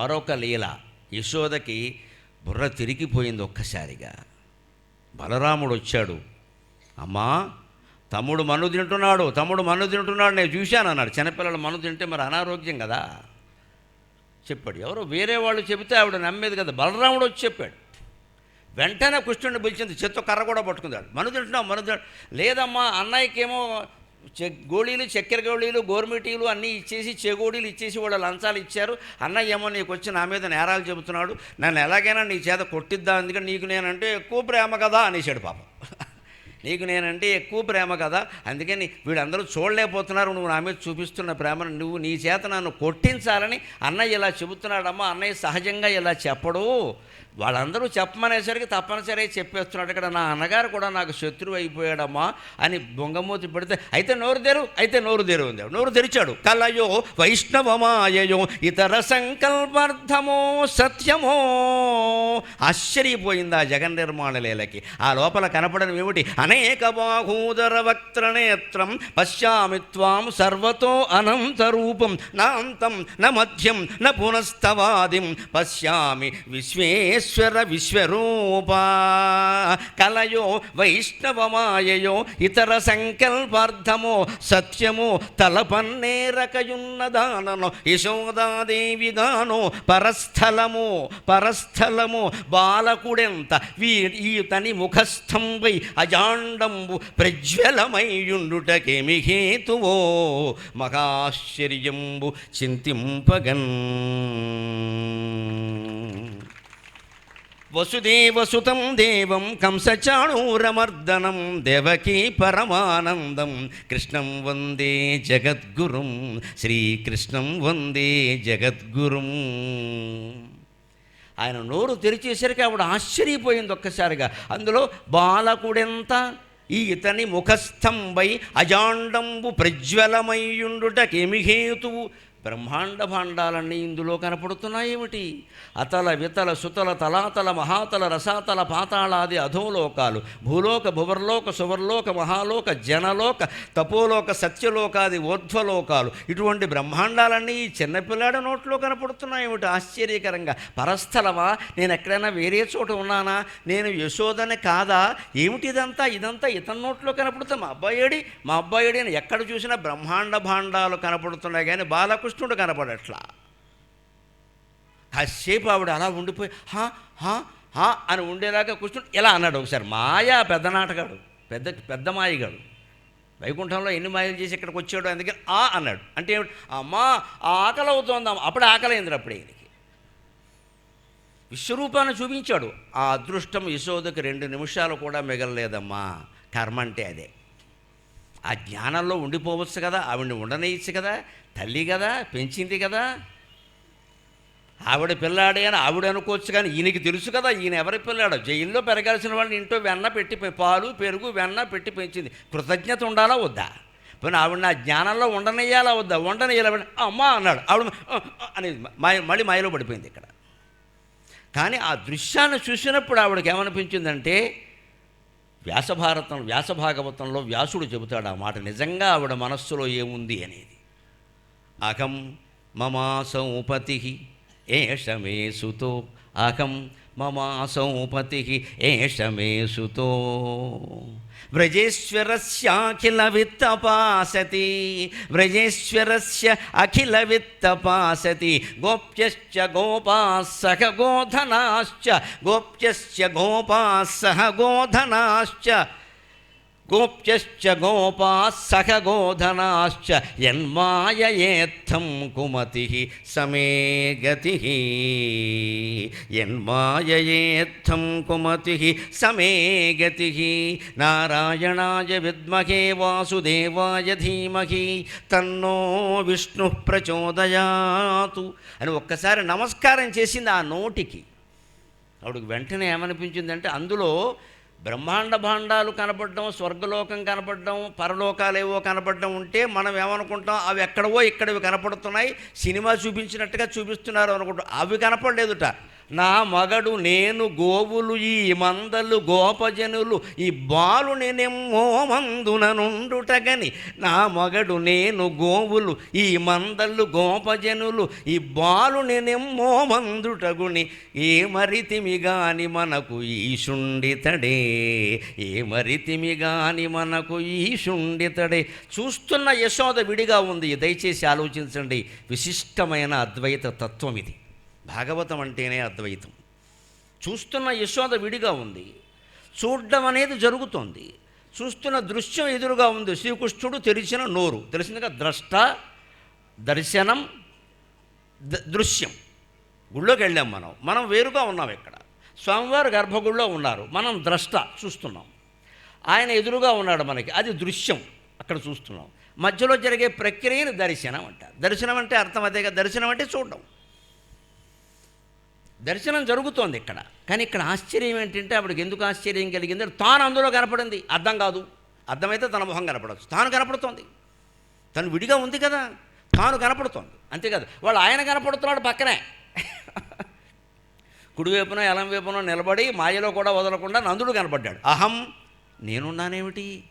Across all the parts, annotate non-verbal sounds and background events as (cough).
మరొక లీల. యశోదకి బుర్ర తిరిగిపోయింది ఒక్కసారిగా. బలరాముడు వచ్చాడు. అమ్మా తమ్ముడు మను తింటున్నాడు తమ్ముడు మను తింటున్నాడు నేను చూశాను అన్నాడు. చిన్నపిల్లలు మను తింటే మరి అనారోగ్యం కదా? చెప్పాడు. ఎవరో వేరే వాళ్ళు చెబితే ఆవిడ నమ్మేది కదా? బలరాముడు వచ్చి చెప్పాడు. వెంటనే కృష్ణుడిని పిలిచింది. చేత్తో కర్ర కూడా పట్టుకుందాడు మను తింటున్నావు మను తింటు. లేదమ్మా అన్నయ్యకేమో గోళీలు చక్కెర గోళీలు గోర్మిటీలు అన్నీ ఇచ్చేసి చెగోడీలు ఇచ్చేసి వాళ్ళు లంచాలు ఇచ్చారు. అన్నయ్య ఏమో నీకు వచ్చి నా మీద నేరాలు చెబుతున్నాడు. నన్ను ఎలాగైనా నీ చేత కొట్టిద్దా? ఎందుకంటే నీకు నేనంటే ఎక్కువ ప్రేమ కదా అనేసాడు పాపం. (laughs) నీకు నేనంటే ఎక్కువ ప్రేమ కదా. అందుకని వీళ్ళందరూ చూడలేకపోతున్నారు. నువ్వు నా మీద చూపిస్తున్న ప్రేమను నువ్వు నీ చేత నన్ను కొట్టించాలని అన్నయ్య ఇలా చెబుతున్నాడమ్మా. అన్నయ్య సహజంగా ఇలా చెప్పడు. వాళ్ళందరూ చెప్పమనేసరికి తప్పనిసరి చెప్పేస్తున్నాడు. ఇక్కడ నా అన్నగారు కూడా నాకు శత్రువు అయిపోయాడమ్మా అని బొంగమూతి పెడితే అయితే నోరు తెరు అయితే నోరు తెరు ఉంది నోరు తెరిచాడు. కలయో వైష్ణవమాయయో ఇతర సంకల్పార్థమో సత్యమో ఆశ్చర్యపోయింది ఆ జగన్ నిర్మాణ లీలకి ఆ లోపల కనపడడం ఏమిటి? అనేక బాహూదర వక్త్రనేత్రం పశ్యామి త్వాం సర్వతో అనంత రూపం నాంతం న మధ్యం న పునస్తవాదిం పశ్యామి విశ్వే విఘ్నేశ్వర విశ్వరూప కలయో వైష్ణవమాయయో ఇతర సంకల్పార్థమో సత్యమో యశోదాదేవి గాను పరస్థలము పరస్థలము బాలకుడెంత వీ ఈతని ముఖస్థంపై అజాండంబు ప్రజ్వలమయ్యుండుటకేమి హేతువో మహాశ్చర్యంబు చింతింపగన్. వసుదేవసుతం దేవం కంసచాణూరమర్దనం దేవకీ పరమానందం. కృష్ణం వందే జగద్గురుం శ్రీకృష్ణం వందే జగద్గురుం. ఆయన నోరు తెరిచేసరికి ఆవిడ ఆశ్చర్యపోయింది ఒక్కసారిగా. అందులో బాలకుడెంత? ఈ ఇతని ముఖస్థంబై అజాండంబు ప్రజ్వలమయ్యుండుటకేమి హేతువు బ్రహ్మాండ భాండాలన్నీ ఇందులో కనపడుతున్నాయేమిటి? అతల వితల సుతల తలాతల మహాతల రసాతల పాతాళాది అధోలోకాలు భూలోక భువర్లోక సువర్లోక మహాలోక జనలోక తపోలోక సత్యలోకాది ఊర్ధ్వలోకాలు. ఇటువంటి బ్రహ్మాండాలన్నీ ఈ చిన్నపిల్లాడ నోట్లో కనపడుతున్నాయేమిటి? ఆశ్చర్యకరంగా. పరస్థలమా? నేను ఎక్కడైనా వేరే చోట ఉన్నానా? నేను యశోదని కాదా? ఏమిటి ఇదంతా? ఇదంతా ఇతని నోట్లో కనపడుతుంది. మా అబ్బాయిడి మా అబ్బాయిడి ఎక్కడ చూసినా బ్రహ్మాండ భాండాలు కనపడుతున్నాయి. కానీ కృష్ణుడు కనపడట్లా కాసేపు ఆవిడ అలా ఉండిపోయి హా హా హా అని ఉండేలాగా కృష్ణుడు ఇలా అన్నాడు ఒకసారి మాయా పెద్ద నాటగాడు పెద్ద పెద్ద మాయగాడు. వైకుంఠంలో ఎన్ని మాయలు చేసి ఇక్కడికి వచ్చాడు అందుకని ఆ అన్నాడు. అంటే ఏమిటి? అమ్మా ఆ ఆకలి అవుతోందాం అప్పుడే ఆకలి అయింది అప్పుడే ఈయనకి. విశ్వరూపాన్ని చూపించాడు. ఆ అదృష్టం యశోదకి రెండు నిమిషాలు కూడా మిగలలేదమ్మా. కర్మ అంటే అదే. ఆ జ్ఞానంలో ఉండిపోవచ్చు కదా ఆవిడ్ని ఉండనేయచ్చు కదా తల్లి కదా పెంచింది కదా. ఆవిడ పిల్లాడే అని ఆవిడ అనుకోవచ్చు కానీ ఈయనకి తెలుసు కదా ఈయన ఎవరి పిల్లాడో. జైల్లో పెరగాల్సిన వాళ్ళని ఇంట్లో వెన్న పెట్టి పాలు పెరుగు వెన్న పెట్టి పెంచింది. కృతజ్ఞత ఉండాలా వద్దా? పోనీ ఆవిడ నా జ్ఞానంలో ఉండనయ్యాలా వద్దా? ఉండనయ్యాలా అమ్మా అన్నాడు. ఆవిడ అనేది మళ్ళీ మాయలో పడిపోయింది ఇక్కడ. కానీ ఆ దృశ్యాన్ని చూసినప్పుడు ఆవిడకి ఏమనిపించిందంటే వ్యాసభారతం వ్యాసభాగవతంలో వ్యాసుడు చెబుతాడు ఆ మాట. నిజంగా ఆవిడ మనస్సులో ఏముంది అనేది. అహం మమాసంపతి ఏష మే సుతో. అహం మమాసంపతి ఏష మే సుతో. వ్రజేశ్వరస్యాఖిల విత్తపాసతి వ్రజేశ్వరస్య అఖిల విత్తపాసతి గోప్యశ్చ గోపాస్సహ గోధనాశ్చ గోప్యశ్చ గోపాస్సహ గోధనాశ్చ. గోప్యశ్చ గోపాస్సహ గోధనాశ్చ యన్మాయయేత్థం కుమతి సమే గతి యన్మాయయేత్థం కుమతి సమే గతి నారాయణాయ విద్మహే వాసుదేవాయ ధీమహి తన్నో విష్ణు ప్రచోదయాతు అని ఒక్కసారి నమస్కారం చేసింది ఆ నోటికి. ఆవిడకి వెంటనే ఏమనిపించిందంటే అందులో బ్రహ్మాండ భాండాలు కనపడడం స్వర్గలోకం కనపడడం పరలోకాలేవో కనపడడం ఉంటే మనం ఏమనుకుంటాం? అవి ఎక్కడవో ఇక్కడవి కనపడుతున్నాయి. సినిమా చూపించినట్టుగా చూపిస్తున్నారు అనుకుంటాం. అవి కనపడలేదుట. నా మగడు నేను గోవులు ఈ మందలు గోపజనులు ఈ బాలుని నెమ్మో మందున నుండుటగని. నా మగడు నేను గోవులు ఈ మందలు గోపజనులు ఈ బాలుని నెమ్మో మందుటగుని. ఏ మరితిమి గాని మనకు ఈశుండితడే ఏ మరితిమి గాని మనకు ఈశుండితడే. చూస్తున్న యశోద విడిగా ఉంది. దయచేసి ఆలోచించండి. విశిష్టమైన అద్వైత తత్వం ఇది భాగవతం అంటేనే అద్వైతం. చూస్తున్న యశోద విడిగా ఉంది. చూడడం అనేది జరుగుతోంది. చూస్తున్న దృశ్యం ఎదురుగా ఉంది. శ్రీకృష్ణుడు తెరిచిన నోరు. తెలిసిందిగా ద్రష్ట దర్శనం ద- దృశ్యం. గుళ్ళోకి వెళ్ళాం మనం. మనం వేరుగా ఉన్నాం ఇక్కడ. స్వామివారు గర్భగుడిలో ఉన్నారు. మనం ద్రష్ట చూస్తున్నాం. ఆయన ఎదురుగా ఉన్నాడు మనకి. అది దృశ్యం. అక్కడ చూస్తున్నాం. మధ్యలో జరిగే ప్రక్రియని దర్శనం అంటారు. దర్శనం అంటే అర్థం అదేగా దర్శనం అంటే చూడడం. దర్శనం జరుగుతోంది ఇక్కడ. కానీ ఇక్కడ ఆశ్చర్యం ఏంటంటే అప్పటికి ఎందుకు ఆశ్చర్యం కలిగింది తాను అందులో కనపడింది. అర్థం కాదు. అర్థమైతే తన మొహం కనపడచ్చు. తాను కనపడుతోంది. తను విడిగా ఉంది కదా. తాను కనపడుతోంది. అంతేకాదు వాళ్ళు ఆయన కనపడుతున్నాడు పక్కనే. కుడివైపున ఎలం వైపున నిలబడి మాయలో కూడా వదలకుండా నందుడు కనపడ్డాడు. అహం నేనున్నానేమిటి?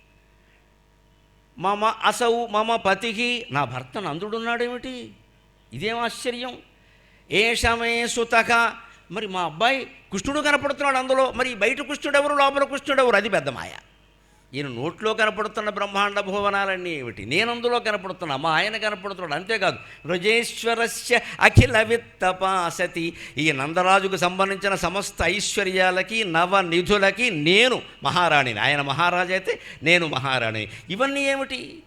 మమ అసౌ మమ పతికి నా భర్త నందుడున్నాడేమిటి? ఇదేం ఆశ్చర్యం? ఏషమే సుతక? మరి మా అబ్బాయి కృష్ణుడు కనపడుతున్నాడు అందులో. మరి బయట కృష్ణుడు ఎవరు లోపల కృష్ణుడు ఎవరు అది పెద్ద మాయ. ఈయన నోట్లో కనపడుతున్న బ్రహ్మాండ భువనాలన్నీ ఏమిటి? నేను అందులో కనపడుతున్నా. మా ఆయన కనపడుతున్నాడు. అంతేకాదు రజేశ్వరస్య అఖిల విత్తపాసతి ఈ నందరాజుకు సంబంధించిన సమస్త ఐశ్వర్యాలకి నవ నిధులకి నేను మహారాణిని. ఆయన మహారాజు అయితే నేను మహారాణిని. ఇవన్నీ ఏమిటి?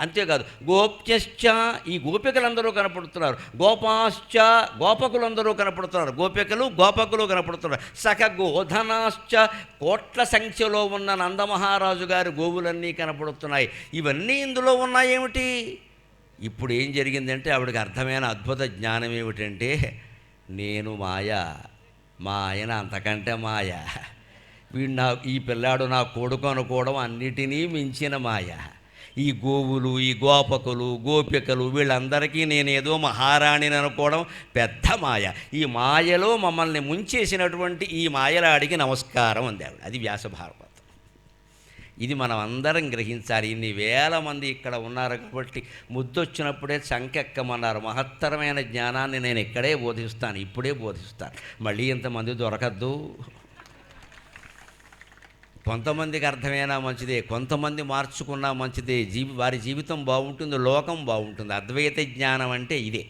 అంతేకాదు గోప్యశ్చ ఈ గోపికలందరూ కనపడుతున్నారు. గోపాశ్చ గోపకులందరూ కనపడుతున్నారు. గోపికలు గోపకులు కనపడుతున్నారు. సఖ గోధనాశ్చ కోట్ల సంఖ్యలో ఉన్న నందమహారాజు గారి గోవులన్నీ కనపడుతున్నాయి. ఇవన్నీ ఇందులో ఉన్నాయేమిటి? ఇప్పుడు ఏం జరిగిందంటే ఆవిడకి అర్థమైన అద్భుత జ్ఞానం ఏమిటంటే నేను మాయ మా ఆయన అంతకంటే మాయ. వీడు నా ఈ పిల్లాడు నా కొడుకు అనుకోవడం అన్నిటినీ మించిన మాయ. ఈ గోవులు ఈ గోపకులు గోపికలు వీళ్ళందరికీ నేనేదో మహారాణిని అనుకోవడం పెద్ద మాయ. ఈ మాయలో మమ్మల్ని ముంచేసినటువంటి ఈ మాయలాడికి నమస్కారం అంది ఆవిడ అది వ్యాసభారవతం ఇది మనం అందరం గ్రహించాలి. ఇన్ని వేల మంది ఇక్కడ ఉన్నారు కాబట్టి ముద్దొచ్చినప్పుడే చంకెక్కమన్నారు. మహత్తరమైన జ్ఞానాన్ని నేను ఇక్కడే బోధిస్తాను ఇప్పుడే బోధిస్తాను. మళ్ళీ ఇంతమంది దొరకద్దు. కొంతమందికి అర్థమైనా మంచిదే కొంతమంది మార్చుకున్నా మంచిదే జీవి వారి జీవితం బాగుంటుంది లోకం బాగుంటుంది. అద్వైత జ్ఞానం అంటే ఇదే.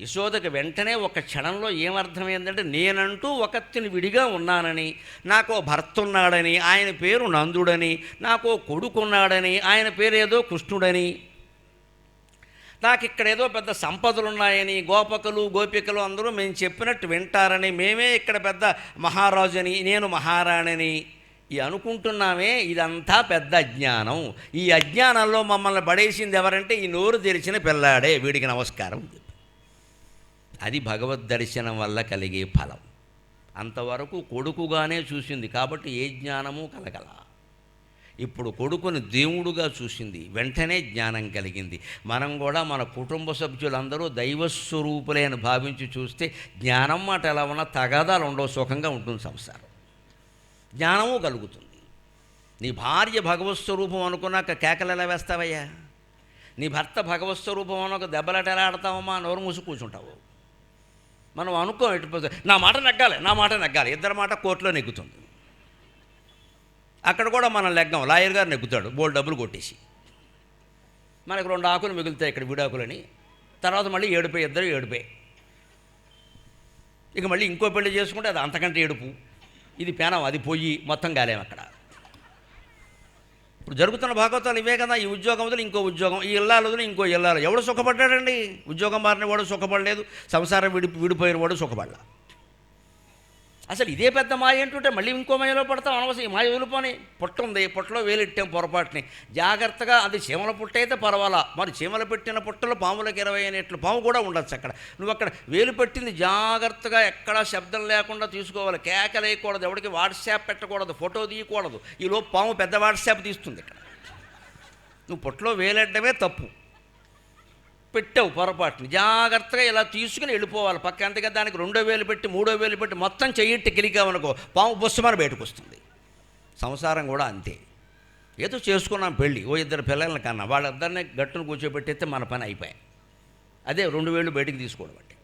యశోదకు వెంటనే ఒక క్షణంలో ఏమర్థమైందంటే నేనంటూ ఒకత్తిని విడిగా ఉన్నానని నాకు భర్త ఉన్నాడని ఆయన పేరు నందుడని నాకు కొడుకున్నాడని ఆయన పేరు ఏదో కృష్ణుడని నాకు ఇక్కడ ఏదో పెద్ద సంపదలు ఉన్నాయని గోపకులు గోపికలు అందరూ మేము చెప్పినట్టు వింటారని మేమే ఇక్కడ పెద్ద మహారాజుని నేను మహారాణిని ఈ అనుకుంటున్నామే ఇదంతా పెద్ద అజ్ఞానం. ఈ అజ్ఞానంలో మమ్మల్ని పడేసింది ఎవరంటే ఈ నోరు తెరిచిన పిల్లాడే వీడికి నమస్కారం అది భగవద్ దర్శనం వల్ల కలిగే ఫలం. అంతవరకు కొడుకుగానే చూసింది కాబట్టి ఏ జ్ఞానము కలగల. ఇప్పుడు కొడుకుని దేవుడుగా చూసింది. వెంటనే జ్ఞానం కలిగింది. మనం కూడా మన కుటుంబ సభ్యులందరూ దైవస్వరూపులే అని భావించి చూస్తే జ్ఞానం మాట ఎలా ఉన్నా తగాదాలు ఉండవు సుఖంగా ఉంటుంది సంసారం. జ్ఞానము కలుగుతుంది. నీ భార్య భగవత్ స్వరూపం అనుకున్నాక కేకలు ఎలా వేస్తావయ్యా? నీ భర్త భగవత్ స్వరూపం అనుక దెబ్బలాట ఎలా ఆడతావమ్మా? నోరు మూసి కూర్చుంటావు. మనం అనుకోం ఎటుపోతే నా మాట నెగ్గాలి నా మాట నెగ్గాలి. ఇద్దరి మాట కోర్టులో నెగ్గుతుంది. అక్కడ కూడా మనం లెగ్గం లాయర్ గారు నెగ్గుతాడు బోల్డ్ డబ్బులు కొట్టేసి. మనకు రెండు ఆకులు మిగులుతాయి ఇక్కడ విడాకులని. తర్వాత మళ్ళీ ఏడుపై ఇద్దరు ఏడుపై. ఇక మళ్ళీ ఇంకో పెళ్ళి చేసుకుంటే అది అంతకంటే ఏడుపు. ఇది పేనం అది పొయ్యి మొత్తం గాలేం అక్కడ. ఇప్పుడు జరుగుతున్న భాగవతాలు ఇవే కదా ఈ ఉద్యోగం వదిలి ఇంకో ఉద్యోగం ఈ ఇల్లాలు వదిలి ఇంకో ఇల్లాలు. ఎవడు సుఖపడ్డాడండి? ఉద్యోగం మారిన వాడు సుఖపడలేదు సంసారం విడి విడిపోయిన వాడు సుఖపడలా. అసలు ఇదే పెద్ద మాయ ఏంటంటే మళ్ళీ ఇంకో మాయలో పడతాం? అనవసరం. ఈ మాయ వదిలిపోని. పుట్ట ఉంది. పుట్టలో వేలెట్టాం పొరపాటుని. జాగ్రత్తగా అది చీమల పుట్ట అయితే పర్వాలా. మరి చీమలు పెట్టిన పుట్టలో పాములకు ఇరవై అనేట్లు పాము కూడా ఉండొచ్చు అక్కడ. నువ్వు అక్కడ వేలు పెట్టింది జాగ్రత్తగా ఎక్కడా శబ్దం లేకుండా తీసుకోవాలి. కేకలేయకూడదు ఎవరికి వాట్సాప్ పెట్టకూడదు. ఫోటో తీయకూడదు. ఈలో పాము పెద్ద వాట్సాప్ తీస్తుంది ఇక్కడ. నువ్వు పొట్టలో వేలెట్టడమే తప్పు. పెట్టావు పొరపాటుని. జాగ్రత్తగా ఇలా తీసుకుని వెళ్ళిపోవాలి. పక్క అంతగా దానికి రెండో వేలు పెట్టి మూడో వేలు పెట్టి మొత్తం చెయ్యిట్టి కిలికామనుకో పాము బుస్సమని బయటకు వస్తుంది. సంసారం కూడా అంతే. ఏదో చేసుకున్నాం పెళ్ళి. ఓ ఇద్దరు పిల్లల్ని కన్నా వాళ్ళిద్దరిని గట్టును కూర్చోబెట్టేస్తే మన పని అయిపోయాయి. అదే రెండు వేలు బయటికి తీసుకోవడం అంటే.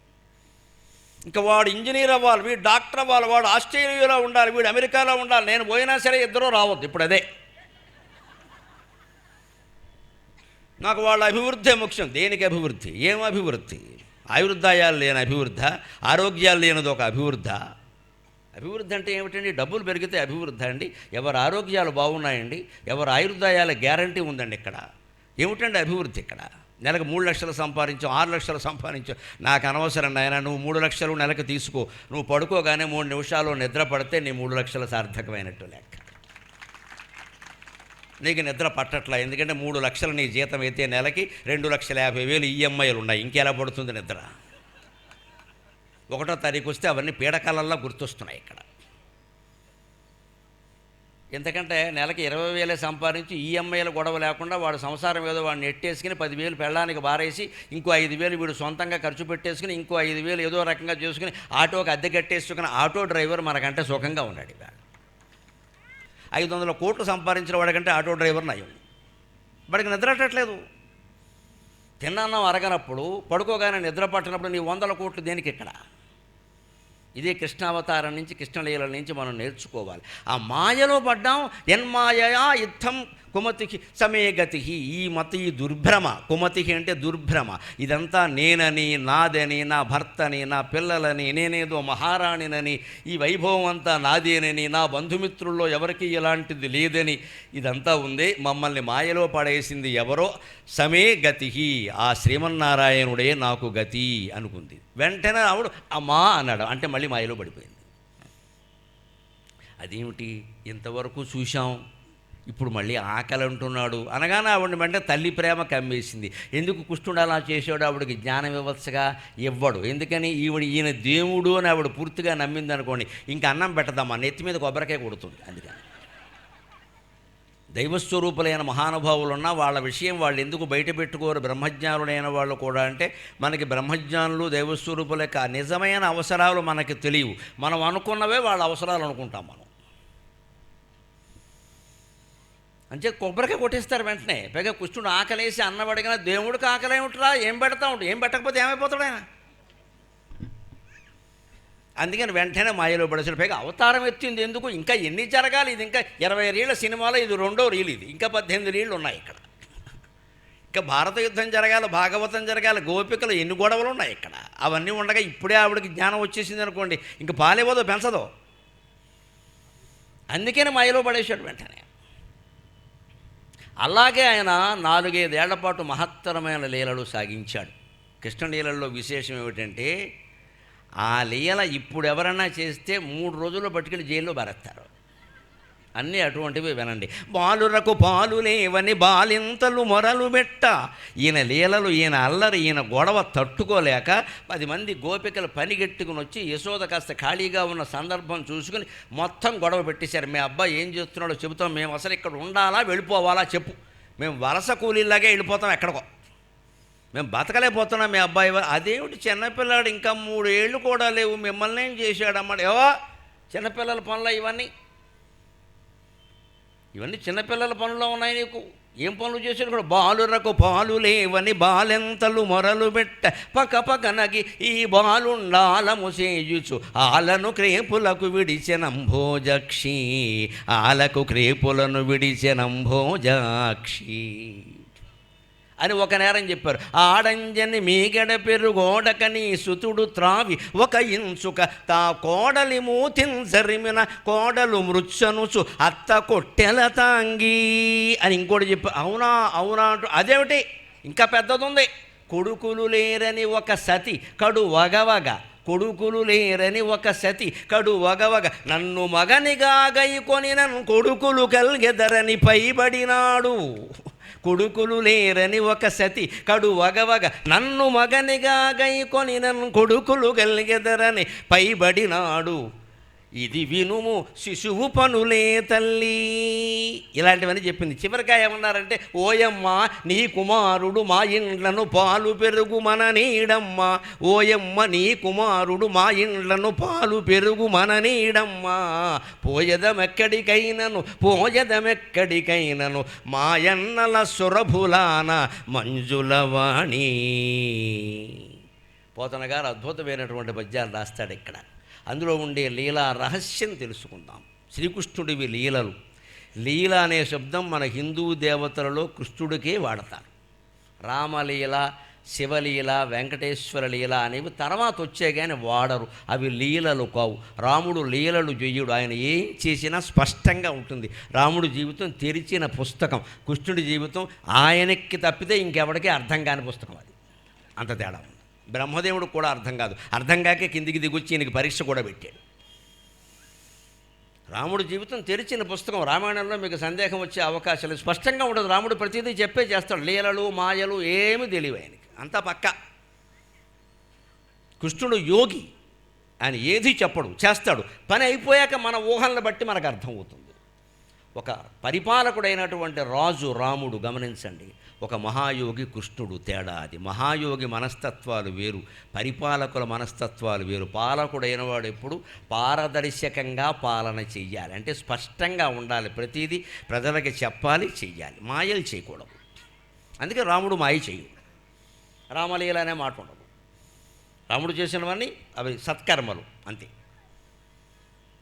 ఇంకా వాడు ఇంజనీర్ అవ్వాలి వీడు డాక్టర్ అవ్వాలి వాడు ఆస్ట్రేలియాలో ఉండాలి వీడు అమెరికాలో ఉండాలి నేను పోయినా సరే ఇద్దరూ రావద్దు. ఇప్పుడు అదే. నాకు వాళ్ళ అభివృద్ధే ముఖ్యం దేనికి అభివృద్ధి? ఏం అభివృద్ధి? ఆయుర్దాయాలు లేని అభివృద్ధ ఆరోగ్యాలు లేనిది ఒక అభివృద్ధ. అభివృద్ధి అంటే ఏమిటండి? డబ్బులు పెరిగితే అభివృద్ధి అండి. ఎవరి ఆరోగ్యాలు బాగున్నాయండి? ఎవరి ఆయుర్దాయాల గ్యారంటీ ఉందండి ఇక్కడ. ఏమిటండి అభివృద్ధి ఇక్కడ? నెలకు మూడు లక్షలు సంపాదించావు ఆరు లక్షలు సంపాదించావు నాకు అనవసరం నాయన నువ్వు మూడు లక్షలు నెలకు తీసుకో. నువ్వు పడుకోగానే మూడు నిమిషాలు నిద్ర పడితే నీ మూడు లక్షలు సార్థకమైనట్టు లెక్క. నీకు నిద్ర పట్టట్లా. ఎందుకంటే మూడు లక్షలు నీ జీతం అయితే నెలకి రెండు లక్షల యాభై వేలు ఈఎంఐలు ఉన్నాయి. ఇంకెలా పడుతుంది నిద్ర? ఒకటో తారీఖు వస్తే అవన్నీ పీడకాలల్లో గుర్తొస్తున్నాయి ఇక్కడ. ఎందుకంటే నెలకి ఇరవై వేలే సంపాదించి ఈఎంఐల గొడవ లేకుండా వాడు సంసారం ఏదో వాడిని నెట్టేసుకుని పదివేలు పెళ్ళడానికి బారేసి ఇంకో ఐదు వేలు వీడు సొంతంగా ఖర్చు పెట్టేసుకుని ఇంకో ఐదు వేలు ఏదో రకంగా చేసుకుని ఆటోకి అద్దె కట్టేసుకుని ఆటో డ్రైవర్ మనకంటే సుఖంగా ఉన్నాడు ఇవాళ. ఐదు వందల కోట్లు సంపాదించిన వాడికంటే ఆటో డ్రైవర్ నయం. వాడికి నిద్రట్టట్లేదు తిన్నాన్నం అరగనప్పుడు పడుకోగానే నిద్ర పట్టినప్పుడు నీ వందల కోట్లు దేనికి ఇక్కడ? ఇదే కృష్ణావతారం నుంచి కృష్ణలీల నుంచి మనం నేర్చుకోవాలి. ఆ మాయలో పడ్డాం ఎన్మాయయా యుద్ధం కుమతికి సమేగతి ఈ మతి ఈ దుర్భ్రమ. కుమతికి అంటే దుర్భ్రమ. ఇదంతా నేనని నాదని నా భర్తని నా పిల్లలని నేనేదో మహారాణినని ఈ వైభవం అంతా నాదేనని నా బంధుమిత్రుల్లో ఎవరికి ఇలాంటిది లేదని ఇదంతా ఉంది మమ్మల్ని మాయలో పడేసింది ఎవరో సమే గతి ఆ శ్రీమన్నారాయణుడే నాకు గతి అనుకుంది. వెంటనే ఆవిడ అమ్మా అన్నాడు. అంటే మళ్ళీ మాయలో పడిపోయింది. అదేమిటి? ఇంతవరకు చూశాం. ఇప్పుడు మళ్ళీ ఆకలి అంటున్నాడు అనగానే ఆవిడ వెంటనే తల్లి ప్రేమ కమ్మేసింది. ఎందుకు కుష్ఠుడు అలా చేసాడు ఆవిడకి జ్ఞానం ఇవ్వచ్చుగా ఇవ్వడు. ఎందుకని? ఈవిడ ఈయన దేవుడు అని ఆవిడ పూర్తిగా నమ్మింది అనుకోండి ఇంకా అన్నం పెట్టదమ్మా. నెత్తి మీద కొబ్బరికాయ కొడుతుంది. అందుకని. దైవస్వరూపులైన మహానుభావులున్నా వాళ్ళ విషయం వాళ్ళు ఎందుకు బయట పెట్టుకోరు? బ్రహ్మజ్ఞానులైన వాళ్ళు కూడా అంటే మనకి బ్రహ్మజ్ఞానులు దైవస్వరూపుల యొక్క నిజమైన అవసరాలు మనకి తెలియవు. మనం అనుకున్నవే వాళ్ళ అవసరాలు అనుకుంటాం మనం. అంతే కొబ్బరికాయ కొట్టేస్తారు వెంటనే. పైగా కృష్ణుడు ఆకలేసి అన్నం అడిగినా దేవుడికి ఆకలి ఏమిట్రా ఏం పెడతా ఉంటాడు? ఏం పెట్టకపోతే ఏమైపోతాడు ఆయన? అందుకని వెంటనే మాయలో పడేసాడు పైగా అవతారం ఎత్తింది ఎందుకు? ఇంకా ఎన్ని జరగాలి? ఇది ఇంకా ఇరవై రీళ్ళ సినిమాలో ఇది రెండో రీల్ ఇది. ఇంకా పద్దెనిమిది రీళ్ళు ఉన్నాయి ఇక్కడ. ఇంకా భారత యుద్ధం జరగాలి భాగవతం జరగాలి గోపికలు ఎన్ని గొడవలు ఉన్నాయి ఇక్కడ? అవన్నీ ఉండగా ఇప్పుడే ఆవిడకి జ్ఞానం వచ్చేసింది అనుకోండి. ఇంకా పాలేవదో పెంచదో? అందుకని మాయలో పడేశాడు వెంటనే. అలాగే ఆయన నాలుగైదేళ్ళ పాటు మహత్తరమైన లీలలు సాగించాడు. కృష్ణలీలల్లో విశేషం ఏమిటంటే ఆ లీల ఇప్పుడు ఎవరన్నా చేస్తే మూడు రోజుల్లో పట్టుకెళ్ళి జైల్లో బారేస్తారు అన్నీ అటువంటివి వినండి. బాలురకు పాలు లేవని బాలింతలు మొరలు పెట్ట. ఈయన లీలలు ఈయన అల్లరి ఈయన గొడవ తట్టుకోలేక పది మంది గోపికలు పనిగెట్టుకుని వచ్చి యశోద కాస్త ఖాళీగా ఉన్న సందర్భం చూసుకుని మొత్తం గొడవ పెట్టేశారు. మీ అబ్బాయి ఏం చేస్తున్నాడో చెబుతాం. మేము అసలు ఇక్కడ ఉండాలా వెళ్ళిపోవాలా చెప్పు. మేము వలస కూలీలాగే వెళ్ళిపోతాం ఎక్కడికో. మేము బతకలేకపోతున్నాం మీ అబ్బాయి అదేమిటి చిన్నపిల్లాడు? ఇంకా మూడేళ్ళు కూడా లేవు. మిమ్మల్ని ఏం చేశాడమ్మాడు? ఏవో చిన్నపిల్లల పనులు ఇవన్నీ. ఇవన్నీ చిన్నపిల్లల పనుల్లో ఉన్నాయి నీకు. ఏం పనులు చేశాడు కూడా? బాలురకు పాలు లేవని బాలెంతలు మొరలు పెట్ట పక పకనగి ఈ బాలుండాలము చేయుచు ఆలను క్రేపులకు విడిచెనంభోజక్షి ఆలకు క్రేపులను విడిచెనంభోజాక్షి అని ఒక నేరం చెప్పారు. ఆడంజని మీగడ పెరుగోడకని సుతుడు త్రావి ఒక ఇంచుక తా కోడలి మూతించరిమిన కోడలు మృచ్చనుచు అత్త కొట్టెల తాంగి అని ఇంకోటి చెప్పారు అవునా అవునా అంటూ అదేమిటి? ఇంకా పెద్దదుంది. కొడుకులు లేరని ఒక సతి కడు వగవగ. కొడుకులు లేరని ఒక సతి కడు వగవగ. నన్ను మగనిగా గైకొని నన్ను కొడుకులు కలిగెదరని పైబడినాడు. కొడుకులు లేరని ఒక సతి కడు వగవగ నన్ను మగనిగా గైకొని నన్ను కొడుకులు గలిగెదరని పైబడినాడు. ఇది వినుము శిశువు పనులే తల్లి. ఇలాంటివన్నీ చెప్పింది. చివరిగా ఏమన్నారంటే ఓయమ్మ నీ కుమారుడు మా ఇండ్లను పాలు పెరుగు మన నీడమ్మ. ఓయమ్మ నీ కుమారుడు మా ఇండ్లను పాలు పెరుగు మన నీడమ్మ. పోయదమెక్కడికైనను పోయదమెక్కడికైనను మాయన్నల సురభులాన మంజులవాణి. పోతన గారు అద్భుతమైనటువంటి పద్యాలు రాస్తాడు ఇక్కడ. అందులో ఉండే లీలా రహస్యం తెలుసుకుందాం. శ్రీకృష్ణుడివి లీలలు. లీల అనే శబ్దం మన హిందూ దేవతలలో కృష్ణుడికే వాడతారు. రామలీల శివలీల వెంకటేశ్వర లీల అనేవి తర్వాత వచ్చే కానీ వాడరు. అవి లీలలు కావు. రాముడు లీలలు జయ్యుడు ఆయన ఏం చేసినా స్పష్టంగా ఉంటుంది. రాముడు జీవితం తెరిచిన పుస్తకం. కృష్ణుడి జీవితం ఆయనకి తప్పితే ఇంకెవడికి అర్థం కాని పుస్తకం అది. అంత తేడా ఉంది. బ్రహ్మదేవుడు కూడా అర్థం కాదు. అర్థం కాకే కిందికి దిగొచ్చి ఈయనకి పరీక్ష కూడా పెట్టాడు. రాముడు జీవితం తెరిచిన పుస్తకం రామాయణంలో మీకు సందేహం వచ్చే అవకాశాలు స్పష్టంగా ఉండదు. రాముడు ప్రతిదీ చెప్పే చేస్తాడు. లీలలు మాయలు ఏమి తెలియవు ఆయనకి. అంతా పక్క. కృష్ణుడు యోగి. ఆయన ఏది చెప్పడు చేస్తాడు. పని అయిపోయాక మన ఊహలను బట్టి మనకు అర్థమవుతుంది ఒక పరిపాలకుడైనటువంటి రాజు రాముడు గమనించండి. ఒక మహాయోగి కృష్ణుడు తేడా అది. మహాయోగి మనస్తత్వాలు వేరు పరిపాలకుల మనస్తత్వాలు వేరు. పాలకుడైన వాడు ఎప్పుడు పారదర్శకంగా పాలన చెయ్యాలి. అంటే స్పష్టంగా ఉండాలి. ప్రతిదీ ప్రజలకి చెప్పాలి చెయ్యాలి. మాయలు చేయకూడదు. అందుకే రాముడు మాయ చేయు రామలీల అనే మాట ఉండదు. రాముడు చేసినవన్నీ అవి సత్కర్మలు అంతే.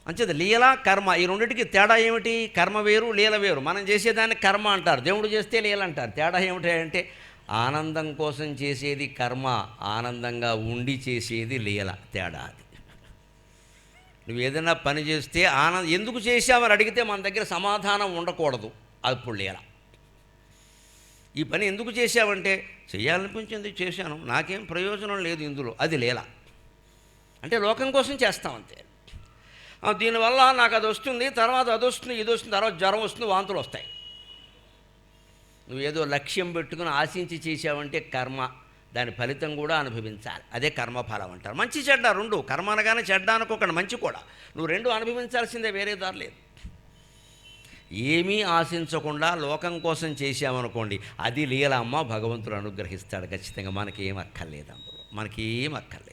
అంచేది లీల కర్మ ఈ రెండింటికి తేడా ఏమిటి? కర్మ వేరు లీల వేరు. మనం చేసేదాన్ని కర్మ అంటారు. దేవుడు చేస్తే లీల అంటారు. తేడా ఏమిటి అంటే ఆనందం కోసం చేసేది కర్మ ఆనందంగా ఉండి చేసేది లీల. తేడా అది. నువ్వు ఏదైనా పని చేస్తే ఆనందం ఎందుకు చేసావని అడిగితే మన దగ్గర సమాధానం ఉండకూడదు. అప్పుడు లీల. ఈ పని ఎందుకు చేశావంటే చేయాలనిపించింది చేశాను. నాకేం ప్రయోజనం లేదు ఇందులో. అది లీల. అంటే లోకం కోసం చేస్తామంతే దీనివల్ల నాకు అది వస్తుంది తర్వాత అది వస్తుంది ఇది వస్తుంది తర్వాత జ్వరం వస్తుంది వాంతులు వస్తాయి. నువ్వు ఏదో లక్ష్యం పెట్టుకుని ఆశించి చేసావంటే కర్మ దాని ఫలితం కూడా అనుభవించాలి. అదే కర్మఫలం అంటారు. మంచి చెడ్డ రెండు కర్మ అనగానే చెడ్డ అనుకోకండి మంచి కూడా. నువ్వు రెండు అనుభవించాల్సిందే వేరే దారి లేదు. ఏమీ ఆశించకుండా లోకం కోసం చేశామనుకోండి అది లీలమ్మ భగవంతుడు అనుగ్రహిస్తాడు. ఖచ్చితంగా మనకి ఏం అక్కర్లేదు అందులో. మనకి ఏం అక్కర్లేదు.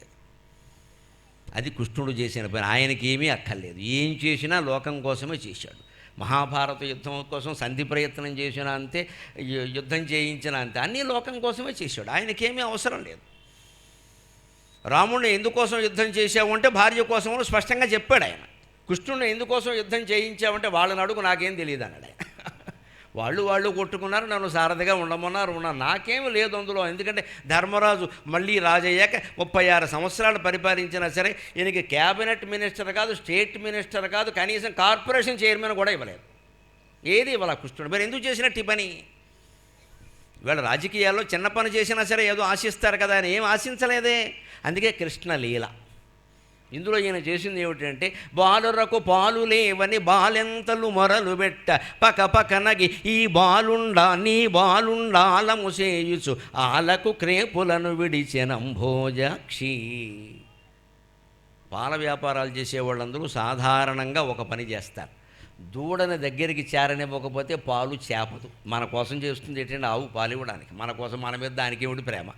అది కృష్ణుడు చేసిన పని. ఆయనకి ఏమీ అక్కర్లేదు. ఏం చేసినా లోకం కోసమే చేశాడు. మహాభారత యుద్ధం కోసం సంధి ప్రయత్నం చేసిన అంతే యుద్ధం చేయించిన అంతే. అన్నీ లోకం కోసమే చేశాడు. ఆయనకేమీ అవసరం లేదు. రాముడిని ఎందుకోసం యుద్ధం చేశావు అంటే భార్య కోసం స్పష్టంగా చెప్పాడు ఆయన. కృష్ణుడిని ఎందుకోసం యుద్ధం చేయించావంటే వాళ్ళని అడుగు నాకేం తెలియదు అన్నాడు ఆయన. వాళ్ళు వాళ్ళు కొట్టుకున్నారు నన్ను సారథిగా ఉండమన్నారు. ఉన్నా నాకేం లేదు అందులో. ఎందుకంటే ధర్మరాజు మళ్ళీ రాజయ్యాక ముప్పై ఆరు సంవత్సరాలు పరిపాలించినా సరే ఈయనకి క్యాబినెట్ మినిస్టర్ కాదు స్టేట్ మినిస్టర్ కాదు కనీసం కార్పొరేషన్ చైర్మన్ కూడా ఇవ్వలేదు. ఏది ఇవ్వాల కృష్ణుడు? మరి ఎందుకు చేసినట్టు ఈ పని వీళ్ళ రాజకీయాల్లో చిన్న పని చేసినా సరే ఏదో ఆశిస్తారు కదా అని ఏం ఆశించలేదే. అందుకే కృష్ణ లీల ఇందులో ఈయన చేసింది ఏమిటంటే బాలురకు పాలు లేవని బాలెంతలు మొరలు పెట్ట పక పకనగి ఈ బాలుండా నీ బాలుండాలము చేయుచు ఆలకు క్రేపులను విడిచెనంభోజాక్షి పాల వ్యాపారాలు చేసేవాళ్ళందరూ సాధారణంగా ఒక పని చేస్తారు. దూడని దగ్గరికి చేరనివ్వకపోతే పాలు చేపదు. మన కోసం చేస్తుంది ఏంటంటే ఆవు పాలు ఇవ్వడానికి. మన కోసం మన మీద దానికి ఏమిటి ప్రేమ?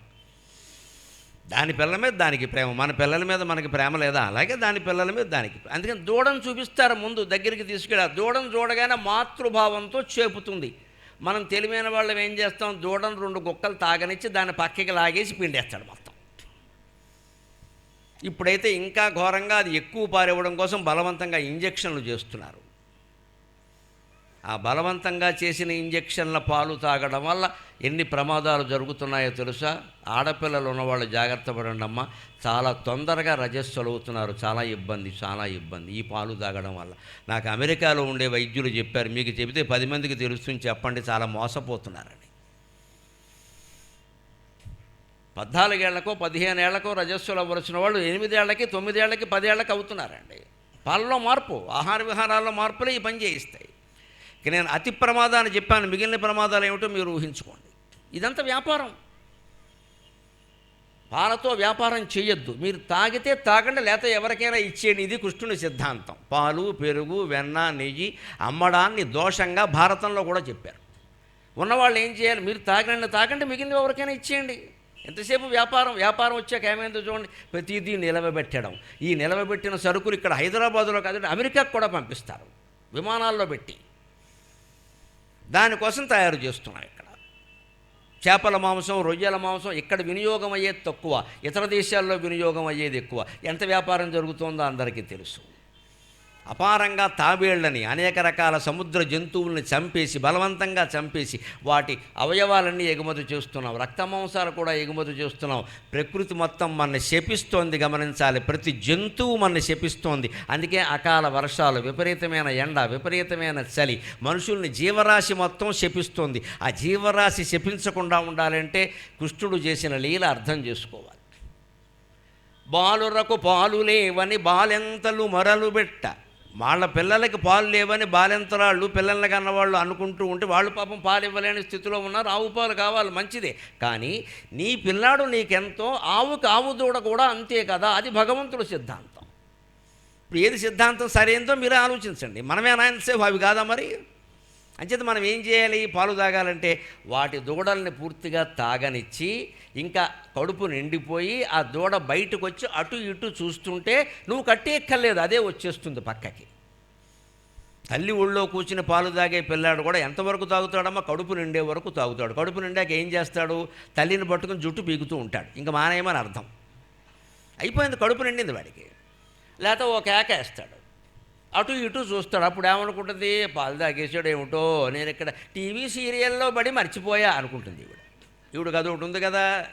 దాని పిల్లల మీద దానికి ప్రేమ మన పిల్లల మీద మనకి ప్రేమ లేదా? అలాగే దాని పిల్లల మీద దానికి అందుకని దూడను చూపిస్తారు ముందు దగ్గరికి తీసుకెళ్ళ దూడను చూడగానే మాతృభావంతో చేపుతుంది. మనం తెలివైన వాళ్ళం ఏం చేస్తాం? దూడను రెండు గుక్కలు తాగనిచ్చి దాన్ని పక్కకి లాగేసి పిండేస్తాడు మొత్తం. ఇప్పుడైతే ఇంకా ఘోరంగా అది ఎక్కువ పారివ్వడం కోసం బలవంతంగా ఇంజక్షన్లు చేస్తున్నారు. ఆ బలవంతంగా చేసిన ఇంజక్షన్ల పాలు తాగడం వల్ల ఎన్ని ప్రమాదాలు జరుగుతున్నాయో తెలుసా? ఆడపిల్లలు ఉన్నవాళ్ళు జాగ్రత్త పడండి అమ్మ చాలా తొందరగా రజస్సులు అవుతున్నారు చాలా ఇబ్బంది చాలా ఇబ్బంది ఈ పాలు తాగడం వల్ల. నాకు అమెరికాలో ఉండే వైద్యులు చెప్పారు. మీకు చెబితే పది మందికి తెలుస్తుంది. చెప్పండి చాలా మోసపోతున్నారని. పద్నాలుగేళ్ళకో పదిహేనేళ్ళకో రజస్సులు అవ్వలసిన వాళ్ళు ఎనిమిదేళ్ళకి తొమ్మిదేళ్ళకి పదేళ్ళకి అవుతున్నారండి. పాలలో మార్పు ఆహార విహారాల్లో మార్పులే ఈ పని చేయిస్తాయి. ఇక నేను అతి ప్రమాదాన్ని చెప్పాను. మిగిలిన ప్రమాదాలు ఏమిటో మీరు ఊహించుకోండి. ఇదంతా వ్యాపారం. పాలతో వ్యాపారం చేయొద్దు. మీరు తాగితే తాగండి లేకపోతే ఎవరికైనా ఇచ్చేయండి. ఇది కృష్ణుని సిద్ధాంతం. పాలు పెరుగు వెన్న నెయ్యి అమ్మడాన్ని దోషంగా భారతంలో కూడా చెప్పారు. ఉన్నవాళ్ళు ఏం చేయాలి? మీరు తాగండి తాగండి మిగిలిన ఎవరికైనా ఇచ్చేయండి. ఎంతసేపు వ్యాపారం? వ్యాపారం వచ్చాక ఏమైందో చూడండి. ప్రతిదీ నిలవబెట్టడం. ఈ నిలవబెట్టిన సరుకులు ఇక్కడ హైదరాబాదులో కాదంటే అమెరికాకు కూడా పంపిస్తారు. విమానాల్లో పెట్టి. దానికోసం తయారు చేస్తున్నాం ఇక్కడ. చేపల మాంసం రొయ్యల మాంసం ఇక్కడ వినియోగం అయ్యేది తక్కువ. ఇతర దేశాల్లో వినియోగం అయ్యేది ఎక్కువ. ఎంత వ్యాపారం జరుగుతుందో అందరికీ తెలుసు. అపారంగా తాబేళ్ళని అనేక రకాల సముద్ర జంతువుల్ని చంపేసి బలవంతంగా చంపేసి వాటి అవయవాలన్నీ ఎగుమతి చేస్తున్నాం రక్తమాంసాలు కూడా ఎగుమతి చేస్తున్నాం ప్రకృతి మొత్తం మన శపిస్తోంది గమనించాలి. ప్రతి జంతువు మన శపిస్తోంది. అందుకే అకాల వర్షాలు విపరీతమైన ఎండ విపరీతమైన చలి మనుషుల్ని జీవరాశి మొత్తం శపిస్తోంది. ఆ జీవరాశి శపించకుండా ఉండాలంటే కృష్ణుడు చేసిన లీల అర్థం చేసుకోవాలి. బాలురకు పాలు లేవని బాలెంతలు మరలు పెట్ట వాళ్ళ పిల్లలకి పాలు లేవని బాలెంతరాళ్ళు పిల్లల్ని కన్నవాళ్ళు అనుకుంటూ ఉంటే వాళ్ళు పాపం పాలు ఇవ్వలేని స్థితిలో ఉన్నారు. ఆవు పాలు కావాలి మంచిదే. కానీ నీ పిల్లాడు నీకెంతో ఆవుకి ఆవు దూడ కూడా అంతే కదా. అది భగవంతుడు సిద్ధాంతం. ఇప్పుడు ఏది సిద్ధాంతం సరైనదో మీరే ఆలోచించండి. మనమేనా ఎంతసేపు అవి కాదా మరి? అంచేత మనం ఏం చేయాలి? పాలు తాగాలంటే వాటి దూడల్ని పూర్తిగా తాగనిచ్చి ఇంకా కడుపు నిండిపోయి ఆ దూడ బయటకు వచ్చి అటు ఇటు చూస్తుంటే నువ్వు కట్టేక్కర్లేదు అదే వచ్చేస్తుంది పక్కకి. తల్లి ఒళ్ళో కూర్చుని పాలు తాగే పిల్లాడు కూడా ఎంతవరకు తాగుతాడమ్మా? కడుపు నిండే వరకు తాగుతాడు. కడుపు నిండాక ఏం చేస్తాడు? తల్లిని పట్టుకుని జుట్టు పీకుతూ ఉంటాడు. ఇంకా మానేయమని అర్థం. అయిపోయింది కడుపు నిండింది వాడికి. లేకపోతే ఓ కేక వేస్తాడు అటు ఇటు చూస్తాడు. అప్పుడు ఏమనుకుంటుంది? పాలు తాగేసాడు ఏమిటో? నేను ఇక్కడ టీవీ సీరియల్లో పడి మర్చిపోయా అనుకుంటుంది ఈవిడ. ఈవిడ కదా ఒకటి ఉంది కదా.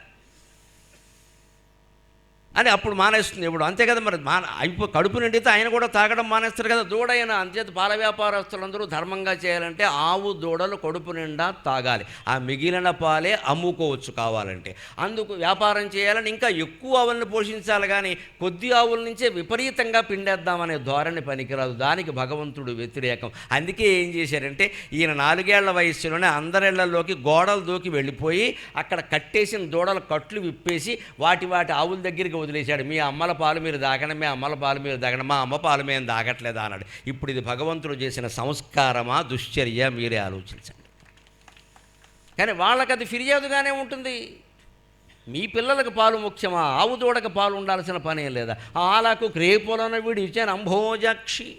అని అప్పుడు మానేస్తుంది ఇప్పుడు అంతే కదా మరి మా అయిపో కడుపు నిండితే ఆయన కూడా తాగడం మానేస్తారు కదా. దూడైన అంతేత పాల వ్యాపారస్తులందరూ ధర్మంగా చేయాలంటే ఆవు దూడలు కడుపు నిండా తాగాలి. ఆ మిగిలిన పాలే అమ్ముకోవచ్చు కావాలంటే. అందుకు వ్యాపారం చేయాలని ఇంకా ఎక్కువ ఆవుల్ని పోషించాలి కానీ కొద్ది ఆవుల నుంచే విపరీతంగా పిండేద్దామనే ధోరణి పనికిరాదు. దానికి భగవంతుడు వ్యతిరేకం. అందుకే ఏం చేశారంటే ఈయన నాలుగేళ్ళ వయస్సులోనే అందరిళ్ళలోకి గోడలు దూకి వెళ్ళిపోయి అక్కడ కట్టేసిన దూడల కట్లు విప్పేసి వాటి వాటి ఆవుల దగ్గరికి వదిలేశాడు. మీ అమ్మల పాలు మీరు దాగండి మీ అమ్మల పాలు మీరు దాగండి మా అమ్మ పాలు మేము దాగట్లేదా అన్నాడు. ఇప్పుడు ఇది భగవంతుడు చేసిన సంస్కారమా దుశ్చర్య మీరే ఆలోచించండి. కానీ వాళ్ళకి అది ఫిర్యాదుగానే ఉంటుంది. మీ పిల్లలకు పాలు ముఖ్యమా? ఆవు దూడకు పాలు ఉండాల్సిన పని లేదా? ఆలకు క్రేపులను వీడి ఇచ్చాను అంభోజాక్షి